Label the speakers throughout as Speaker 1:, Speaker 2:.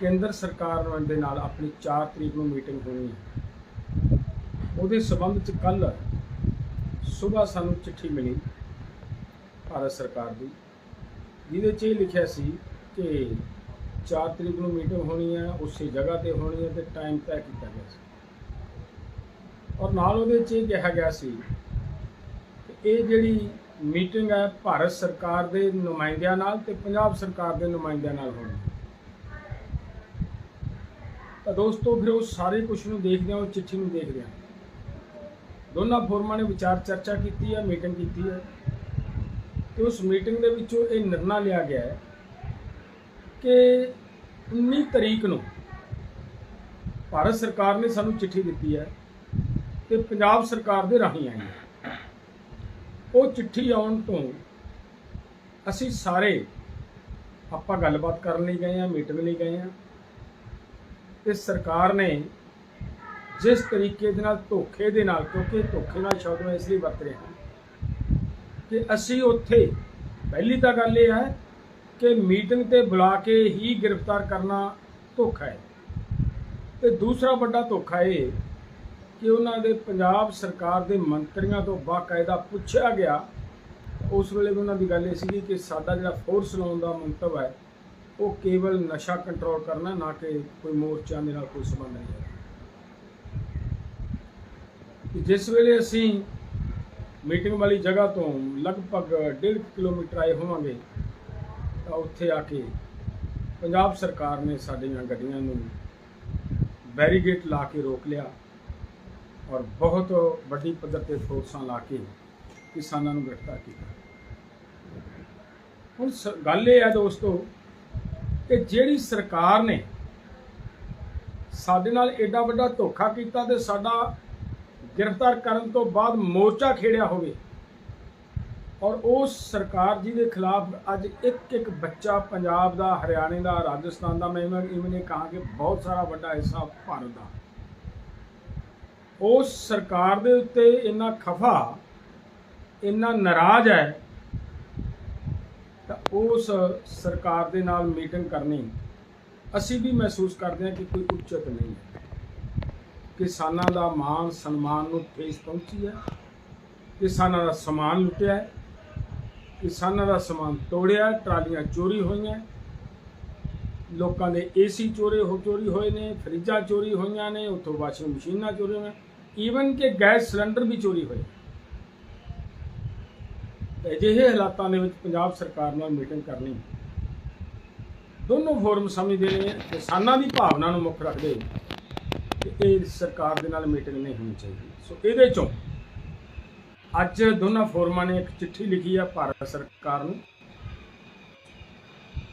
Speaker 1: ਕੇਂਦਰ ਸਰਕਾਰ ਦੇ ਨਾਲ ਆਪਣੀ 4 ਤਰੀਕ ਨੂੰ ਮੀਟਿੰਗ ਹੋਣੀ ਹੈ। ਉਹਦੇ ਸਬੰਧ ਚ ਕੱਲ ਸਵੇਰ ਸਾਨੂੰ ਚਿੱਠੀ ਮਿਲੀ ਭਾਰਤ ਸਰਕਾਰ ਦੀ, ਜਿਹਦੇ 'ਚ ਇਹ ਲਿਖਿਆ ਸੀ ਕਿ 4 ਤਰੀਕ ਨੂੰ ਮੀਟਿੰਗ ਹੋਣੀ ਹੈ, ਉਸੇ ਜਗ੍ਹਾ ਤੇ ਹੋਣੀ ਹੈ ਤੇ ਟਾਈਮ ਤੈਅ ਕੀਤਾ ਗਿਆ ਸੀ। ਔਰ ਨਾਲ ਉਹਦੇ 'ਚ ਇਹ ਕਿਹਾ ਗਿਆ ਸੀ ਕਿ ਇਹ ਜਿਹੜੀ ਮੀਟਿੰਗ ਹੈ, ਭਾਰਤ ਸਰਕਾਰ ਦੇ ਨੁਮਾਇੰਦਿਆਂ ਨਾਲ ਤੇ ਪੰਜਾਬ ਸਰਕਾਰ ਦੇ ਨੁਮਾਇੰਦਿਆਂ ਨਾਲ ਹੋਣੀ ਦੋਸਤੋ ਫਿਰ ਉਹ ਸਾਰੇ ਕੁਝ ਨੂੰ ਦੇਖਦੇ ਹਾਂ ਉਹ ਚਿੱਠੀ ਨੂੰ ਦੇਖਦੇ ਹਾਂ ਦੋਨਾਂ ਫੋਰਮਾਂ ਨੇ ਵਿਚਾਰ ਚਰਚਾ ਕੀਤੀ ਹੈ, ਮੀਟਿੰਗ ਕੀਤੀ ਹੈ। ਤੇ ਉਸ ਮੀਟਿੰਗ ਦੇ ਵਿੱਚੋਂ ਇਹ ਨਿਰਣਾ ਲਿਆ ਗਿਆ ਹੈ ਕਿ 19 ਤਰੀਕ ਨੂੰ ਭਾਰਤ ਸਰਕਾਰ ਨੇ ਸਾਨੂੰ ਚਿੱਠੀ ਦਿੱਤੀ ਹੈ ਤੇ ਪੰਜਾਬ ਸਰਕਾਰ ਦੇ ਰਾਹੀਂ ਆਈ ਹੈ। ਉਹ ਚਿੱਠੀ ਆਉਣ ਤੋਂ ਅਸੀਂ ਸਾਰੇ ਆਪਾਂ ਗੱਲਬਾਤ ਕਰਨ ਲਈ ਗਏ ਹਾਂ, ਮੀਟਿੰਗ ਲਈ ਗਏ ਹਾਂ। ਤੇ ਸਰਕਾਰ ਨੇ ਜਿਸ ਤਰੀਕੇ ਦੇ ਨਾਲ ਧੋਖੇ ਦੇ ਨਾਲ, ਕਿਉਂਕਿ ਧੋਖੇ ਨਾਲ ਸ਼ਬਦ ਮੈਂ ਇਸ ਲਈ ਵਰਤ ਰਿਹਾ ਕਿ ਅਸੀਂ ਉੱਥੇ, ਪਹਿਲੀ ਤਾਂ ਗੱਲ ਇਹ ਹੈ ਕਿ ਮੀਟਿੰਗ ਤੇ ਬੁਲਾ ਕੇ ਹੀ ਗ੍ਰਿਫਤਾਰ ਕਰਨਾ ਧੋਖਾ ਹੈ। ਤੇ ਦੂਸਰਾ ਵੱਡਾ ਧੋਖਾ ਇਹ ਕਿ ਉਹਨਾਂ ਦੇ ਪੰਜਾਬ ਸਰਕਾਰ ਦੇ ਮੰਤਰੀਆਂ ਤੋਂ ਬਾਕਾਇਦਾ ਪੁੱਛਿਆ ਗਿਆ। ਉਸ ਵੇਲੇ ਵੀ ਉਹਨਾਂ ਦੀ ਗੱਲ ਇਹ ਸੀਗੀ ਕਿ ਸਾਡਾ ਜਿਹੜਾ ਫੋਰਸ ਲਾਉਣ ਦਾ ਮੰਤਵ ਹੈ ਉਹ ਕੇਵਲ ਨਸ਼ਾ ਕੰਟਰੋਲ ਕਰਨਾ, ਨਾ ਕਿ ਕੋਈ ਮੋਰਚਾ ਦੇ ਨਾਲ ਕੋਈ ਸੰਬੰਧ ਨਹੀਂ ਹੈ। ਜਿਸ ਵੇਲੇ ਅਸੀਂ ਮੀਟਿੰਗ ਵਾਲੀ ਜਗ੍ਹਾ ਤੋਂ ਲਗਭਗ 1.5 ਕਿਲੋਮੀਟਰ ਆਏ ਹੋਵਾਂਗੇ, ਤਾਂ ਉੱਥੇ ਆ ਕੇ ਪੰਜਾਬ ਸਰਕਾਰ ਨੇ ਸਾਡੀਆਂ ਗੱਡੀਆਂ ਨੂੰ ਬੈਰੀਗੇਟ ਲਾ ਕੇ ਰੋਕ ਲਿਆ ਔਰ ਬਹੁਤ ਵੱਡੀ ਪੱਧਰ ਤੇ ਫੋਰਸਾਂ ਲਾ ਕੇ ਕਿਸਾਨਾਂ ਨੂੰ ਗ੍ਰਿਫਤਾਰ ਕੀਤਾ। ਹੁਣ ਸ- ਗੱਲ ਇਹ ਹੈ ਦੋਸਤੋ ਕਿ ਜਿਹੜੀ ਸਰਕਾਰ ਨੇ ਸਾਡੇ ਨਾਲ ਐਡਾ ਵੱਡਾ ਧੋਖਾ ਕੀਤਾ ਤੇ ਸਾਡਾ ਗ੍ਰਿਫਤਾਰ ਕਰਨ ਤੋਂ ਬਾਅਦ ਮੋਰਚਾ ਖੇੜਿਆ ਹੋਵੇ ਔਰ ਉਸ ਸਰਕਾਰ ਜੀ ਦੇ ਖਿਲਾਫ ਅੱਜ ਇੱਕ ਇੱਕ ਬੱਚਾ ਪੰਜਾਬ ਦਾ, ਹਰਿਆਣੇ ਦਾ, ਰਾਜਸਥਾਨ ਦਾ, ਮੈਂ ਇਵੇਂ ਇਹ ਨੇ ਕਹਾ ਕਿ ਬਹੁਤ ਸਾਰਾ ਵੱਡਾ ਹਿੱਸਾ ਭਾਰਤ ਦਾ। ਉਸ ਸਰਕਾਰ ਦੇ ਉੱਤੇ ਇੰਨਾ ਖਫਾ, ਇੰਨਾ ਨਾਰਾਜ਼ ਹੈ ਉਸ ਸਰਕਾਰ ਦੇ ਨਾਲ ਮੀਟਿੰਗ ਕਰਨੀ, ਅਸੀਂ ਵੀ ਮਹਿਸੂਸ ਕਰਦੇ ਹਾਂ ਕਿ ਕੋਈ ਉੱਚਤ ਨਹੀਂ ਹੈ। ਕਿਸਾਨਾਂ ਦਾ ਮਾਨ ਸਨਮਾਨ ਨੂੰ ਠੇਸ ਪਹੁੰਚੀ ਹੈ। ਕਿਸਾਨਾਂ ਦਾ ਸਮਾਨ ਲੁੱਟਿਆ ਹੈ। ਕਿਸਾਨਾਂ ਦਾ ਸਮਾਨ ਤੋੜਿਆ, ਟਰਾਲੀਆਂ ਚੋਰੀ ਹੋਈਆਂ। ਲੋਕਾਂ ਦੇ ਏਸੀ ਚੋਰੀ ਹੋ, ਚੋਰੀ ਹੋਏ ਨੇ, ਫਰਿੱਜਾਂ ਚੋਰੀ ਹੋਈਆਂ ਨੇ, ਉੱਥੋਂ ਵਾਸ਼ਿੰਗ ਮਸ਼ੀਨਾਂ ਚੋਰੀ ਹੋਈਆਂ ਈਵਨ ਕਿ ਗੈਸ ਸਿਲੰਡਰ ਵੀ ਚੋਰੀ ਹੋਏ। ਅਜਿਹੇ ਹਾਲਾਤਾਂ ਦੇ ਵਿੱਚ ਪੰਜਾਬ ਸਰਕਾਰ ਨਾਲ ਮੀਟਿੰਗ ਕਰਨੀ। ਦੋਨੋਂ ਫੋਰਮ ਸਮਝਦੇ ਨੇ, ਕਿਸਾਨਾਂ ਦੀ ਭਾਵਨਾ ਨੂੰ ਮੁੱਖ ਰੱਖਦੇ ਕਿ ਇਹ ਸਰਕਾਰ ਦੇ ਨਾਲ ਮੀਟਿੰਗ ਨਹੀਂ ਹੋਣੀ ਚਾਹੀਦੀ। ਸੋ ਇਹਦੇ ਚੋਂ ਅੱਜ ਦੋਨਾਂ ਫੋਰਮਾਂ ਨੇ ਇੱਕ ਚਿੱਠੀ ਲਿਖੀ ਆ ਭਾਰਤ ਸਰਕਾਰ ਨੂੰ।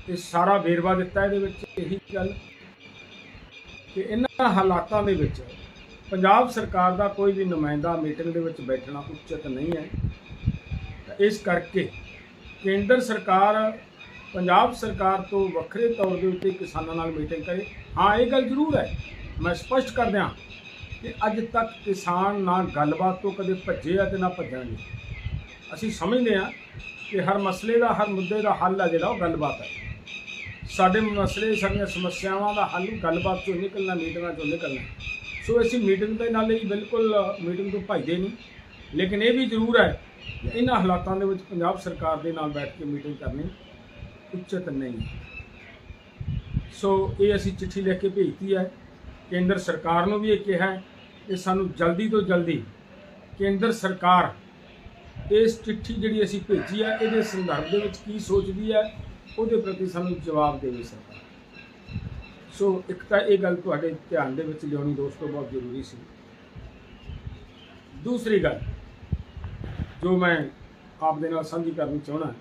Speaker 1: ਇਹ ਸਾਰਾ ਵੇਰਵਾ ਦਿੱਤਾ ਇਹਦੇ ਵਿੱਚ ਇਹੀ ਗੱਲ ਕਿ ਇਹਨਾਂ ਹਾਲਾਤਾਂ ਦੇ ਵਿੱਚ ਪੰਜਾਬ ਸਰਕਾਰ ਦਾ ਕੋਈ ਵੀ ਨੁਮਾਇੰਦਾ ਮੀਟਿੰਗ ਦੇ ਵਿੱਚ ਬੈਠਣਾ ਉਚਿਤ ਨਹੀਂ ਹੈ। ਇਸ ਕਰਕੇ ਕੇਂਦਰ ਸਰਕਾਰ, ਪੰਜਾਬ ਸਰਕਾਰ ਤੋਂ ਵੱਖਰੇ ਤੌਰ ਦੇ ਉੱਤੇ ਕਿਸਾਨਾਂ ਨਾਲ ਮੀਟਿੰਗ ਕਰੇ। ਹਾਂ, ਇਹ ਗੱਲ ਜ਼ਰੂਰ ਹੈ। ਮੈਂ ਸਪਸ਼ਟ ਕਰ ਦਿਆਂ ਕਿ ਅੱਜ ਤੱਕ ਕਿਸਾਨ ਨਾ ਗੱਲਬਾਤ ਤੋਂ ਕਦੇ ਭੱਜੇ ਆ ਤੇ ਨਾ ਭੱਜਣਗੇ। ਅਸੀਂ ਸਮਝਦੇ ਹਾਂ ਕਿ ਹਰ ਮਸਲੇ ਦਾ, ਹਰ ਮੁੱਦੇ ਦਾ ਹੱਲ ਹੈ ਜਿਹੜਾ, ਉਹ ਗੱਲਬਾਤ ਹੈ। ਸਾਡੇ ਮਸਲੇ, ਸਾਡੀਆਂ ਸਮੱਸਿਆਵਾਂ ਦਾ ਹੱਲ ਗੱਲਬਾਤ ਚੋਂ ਨਿਕਲਣਾ, ਮੀਟਿੰਗਾਂ ਚੋਂ ਨਿਕਲਣਾ। ਸੋ ਅਸੀਂ ਮੀਟਿੰਗ ਦੇ ਨਾਲ ਹੀ ਬਿਲਕੁਲ ਮੀਟਿੰਗ ਤੋਂ ਭੱਜਦੇ ਨਹੀਂ। ਲੇਕਿਨ ਇਹ ਵੀ ਜ਼ਰੂਰ ਹੈ ਇਹਨਾਂ ਹਾਲਾਤਾਂ ਦੇ ਵਿੱਚ ਪੰਜਾਬ ਸਰਕਾਰ ਦੇ ਨਾਲ ਬੈਠ ਕੇ ਮੀਟਿੰਗ ਕਰਨੀ ਉਚਿਤ ਨਹੀਂ। ਸੋ ਇਹ ਅਸੀਂ ਚਿੱਠੀ ਲਿਖ ਕੇ ਭੇਜਤੀ ਹੈ। ਕੇਂਦਰ ਸਰਕਾਰ ਨੂੰ ਵੀ ਇਹ ਕਿਹਾ ਹੈ ਕਿ ਸਾਨੂੰ ਜਲਦੀ ਤੋਂ ਜਲਦੀ ਕੇਂਦਰ ਸਰਕਾਰ ਇਸ ਚਿੱਠੀ ਜਿਹੜੀ ਅਸੀਂ ਭੇਜੀ ਹੈ, ਇਹਦੇ ਸੰਦਰਭ ਦੇ ਵਿੱਚ ਕੀ ਸੋਚਦੀ ਹੈ, ਉਹਦੇ ਪ੍ਰਤੀ ਸਾਨੂੰ ਜਵਾਬ ਦੇਵੇ ਸਰਕਾਰ ਸੋ ਇੱਕ ਤਾਂ ਇਹ ਗੱਲ ਤੁਹਾਡੇ ਧਿਆਨ ਦੇ ਵਿੱਚ ਲਿਆਉਣੀ ਦੋਸਤੋ ਬਹੁਤ ਜ਼ਰੂਰੀ ਸੀ। ਦੂਸਰੀ ਗੱਲ ਜੋ ਮੈਂ ਆਪ ਦੇ ਨਾਲ ਸਾਂਝੀ ਕਰਨੀ ਚਾਹਣਾ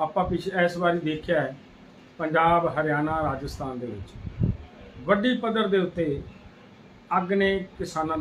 Speaker 1: ਆਪਾਂ ਪਿਛ, ਇਸ ਵਾਰੀ ਦੇਖਿਆ ਹੈ ਪੰਜਾਬ, ਹਰਿਆਣਾ, ਰਾਜਸਥਾਨ ਦੇ ਵਿੱਚ। ਵੱਡੀ ਪੱਧਰ ਦੇ ਉੱਤੇ ਅੱਗ ਨੇ ਕਿਸਾਨਾਂ ਦਾ